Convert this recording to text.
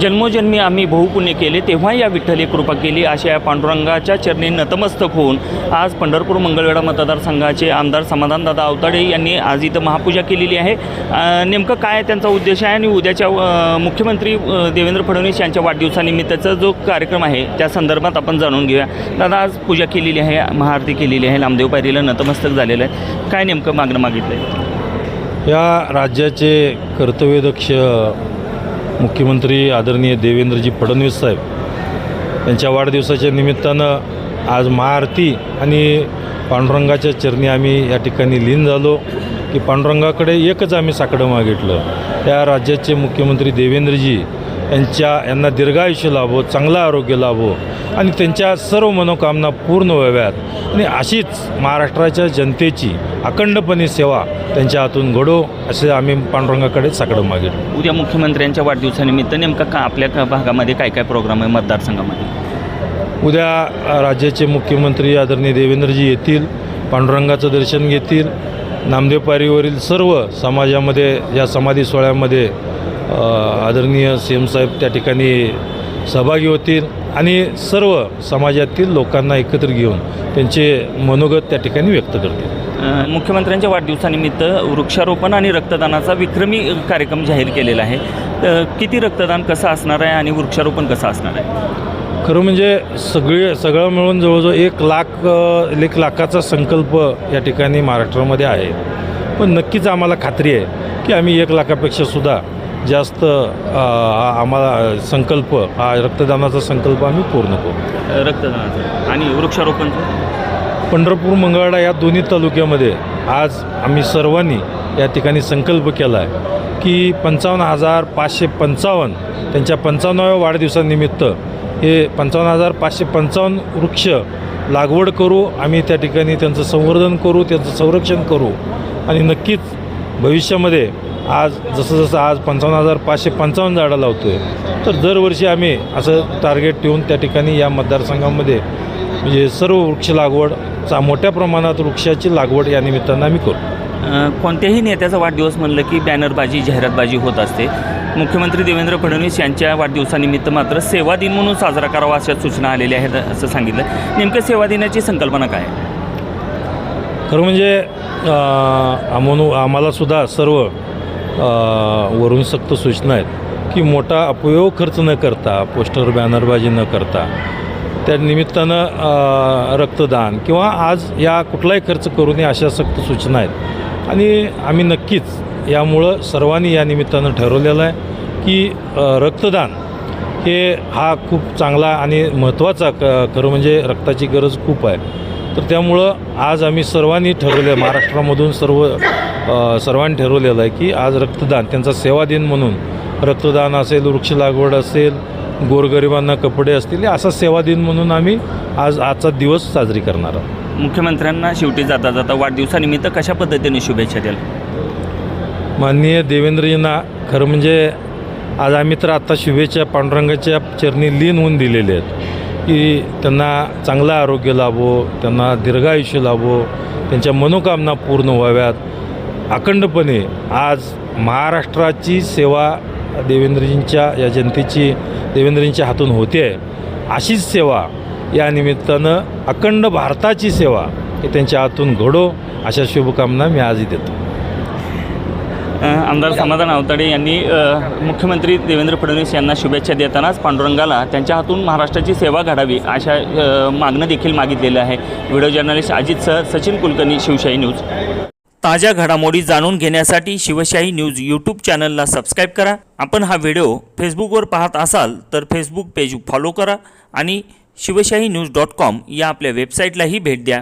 जन्मोजन्मी आम्ही बहुपुण्य केले तेव्हा या विठ्ठली कृपा केली. अशा या पांडुरंगाच्या चरणी नतमस्तक होऊन आज पंढरपूर मंगळवेढा मतदारसंघाचे आमदार समाधानदादा अवताडे यांनी आज इथं महापूजा केलेली आहे. नेमकं काय त्यांचा उद्देश आहे आणि उद्याच्या मुख्यमंत्री देवेंद्र फडणवीस यांच्या वाढदिवसानिमित्ताचा जो कार्यक्रम आहे त्या संदर्भात आपण जाणून घेऊया. दादा आज पूजा केलेली आहे महाआरती केलेली आहे नामदेव पायरीला नतमस्तक झालेलं आहे. काय नेमकं मागणं मागितलं आहे या राज्याचे कर्तव्यदक्ष मुख्यमंत्री आदरणीय देवेंद्रजी फडणवीस साहेब यांच्या वाढदिवसाच्या निमित्तानं आज महाआरती आणि पांडुरंगाच्या चरणी आम्ही या ठिकाणी लीन झालो की पांडुरंगाकडे एकच आम्ही साकडं मागितलं. त्या राज्याचे मुख्यमंत्री देवेंद्रजी यांच्या यांना दीर्घायुष्य लाभो चांगलं आरोग्य लाभो आणि त्यांच्या सर्व मनोकामना पूर्ण व्हाव्यात. आणि अशीच महाराष्ट्राच्या जनतेची अखंडपणे सेवा त्यांच्या हातून घडो असे आम्ही पांडुरंगाकडे साकडं मागितलं. उद्या मुख्यमंत्र्यांच्या वाढदिवसानिमित्त नेमका का आपल्या भागामध्ये काय काय प्रोग्राम आहे मतदारसंघामध्ये? उद्या राज्याचे मुख्यमंत्री आदरणीय देवेंद्रजी येतील पांडुरंगाचं दर्शन घेतील. नामदेव पारीवरील सर्व समाजामध्ये या समाधी सोहळ्यामध्ये आदरणीय सी एम साहेब त्या ठिकाणी सहभागी होतील आणि सर्व समाजातील लोकांना एकत्र घेऊन त्यांचे मनोगत त्या ठिकाणी व्यक्त करतील. मुख्यमंत्र्यांच्या वाढदिवसानिमित्त वृक्षारोपण आणि रक्तदानाचा विक्रमी कार्यक्रम जाहीर केलेला आहे. किती रक्तदान कसं असणार आहे आणि वृक्षारोपण कसं असणार आहे? खरं म्हणजे सगळे सगळं मिळून जवळजवळ एक लाख एक लाखाचा संकल्प या ठिकाणी महाराष्ट्रामध्ये आहे. पण नक्कीच आम्हाला खात्री आहे की आम्ही एक लाखापेक्षा सुद्धा जास्त आम्हाला संकल्प हा रक्तदानाचा संकल्प आम्ही पूर्ण करू. रक्तदानाचं. आणि वृक्षारोपणचं पंढरपूर मंगळवाडा या दोन्ही तालुक्यामध्ये आज आम्ही सर्वांनी या ठिकाणी संकल्प केला आहे की पंचावन्न हजार पाचशे पंचावन्न त्यांच्या पंचावन्नाव्या वाढदिवसानिमित्त हे पंचावन्न हजार पाचशे पंचावन्न वृक्ष लागवड करू आम्ही त्या ठिकाणी त्यांचं संवर्धन करू त्यांचं संरक्षण करू. आणि नक्कीच भविष्यामध्ये आज जसं जसं आज पंचावन्न हजार पाचशे पंचावन्न झाडं लावतो आहे तर दरवर्षी आम्ही असं टार्गेट ठेवून त्या ठिकाणी या मतदारसंघामध्ये म्हणजे सर्व वृक्ष लागवड चा मोठ्या प्रमाणात वृक्षाची लागवड या निमित्तानं आम्ही करू. कोणत्याही नेत्याचा वाढदिवस म्हणलं की बॅनरबाजी जाहिरातबाजी होत असते. मुख्यमंत्री देवेंद्र फडणवीस यांच्या वाढदिवसानिमित्त मात्र सेवा दिन म्हणून साजरा करावा अशा सूचना आलेल्या आहेत असं सांगितलं. नेमकं सेवा दिनाची संकल्पना काय खरं म्हणजे आम्हाला आम्हालासुद्धा सर्व वरून सक्त सूचना आहेत की मोठा अपयोग खर्च न करता पोस्टर बॅनरबाजी न करता त्या निमित्तानं रक्तदान किंवा आज या कुठलाही खर्च करू नये अशा सक्त सूचना आहेत. आणि आम्ही नक्कीच यामुळं सर्वांनी या निमित्तानं ठरवलेलं आहे की रक्तदान हे हा खूप चांगला आणि महत्त्वाचा क खरं म्हणजे रक्ताची गरज खूप आहे. तर त्यामुळं आज आम्ही सर्वांनी ठरवलं आहे महाराष्ट्रामधून सर्व सर्वांनी ठरवलेलं आहे की आज रक्तदान त्यांचा सेवा दिन म्हणून रक्तदान असेल वृक्ष लागवड असेल गोरगरिबांना कपडे असतील असा सेवा दिन म्हणून आम्ही आज आजचा दिवस साजरी करणार आहोत. मुख्यमंत्र्यांना शेवटी जाता जाता वाढदिवसानिमित्त कशा पद्धतीने शुभेच्छा द्याल? माननीय देवेंद्रजींना खरं म्हणजे आज आम्ही तर आत्ता शुभेच्छा पांडुरंगाच्या चरणी लीन होऊन दिलेले आहेत. की त्यांना चांगलं आरोग्य लाभो त्यांना दीर्घायुष्य लाभो त्यांच्या मनोकामना पूर्ण व्हाव्यात. अखंडपणे आज महाराष्ट्राची सेवा देवेंद्रजींच्या या जनतेची देवेंद्रजींच्या हातून होते. आहे अशीच सेवा या निमित्तानं अखंड भारताची सेवा हे त्यांच्या हातून घडो अशा शुभकामना मी आजही देतो. आमदार समाधान आवताडे यांनी मुख्यमंत्री देवेंद्र फडणवीस यांना शुभेच्छा देतानाच पांडुरंगाला त्यांच्या हातून महाराष्ट्राची सेवा घडावी अशा मागणं देखील मागितलेलं आहे. Video journalist Ajit sir Sachin Kulkarni Shivshahi news. ताज्या घडामोडी जाणून घेण्यासाठी शिवशाही न्यूज यूट्यूब चॅनलला सबस्क्राईब करा. आपण हा व्हिडिओ फेसबुकवर पाहत असाल तर फेसबुक पेज फॉलो करा आणि शिवशाही न्यूज डॉट कॉम या आपल्या वेबसाईटलाही भेट द्या.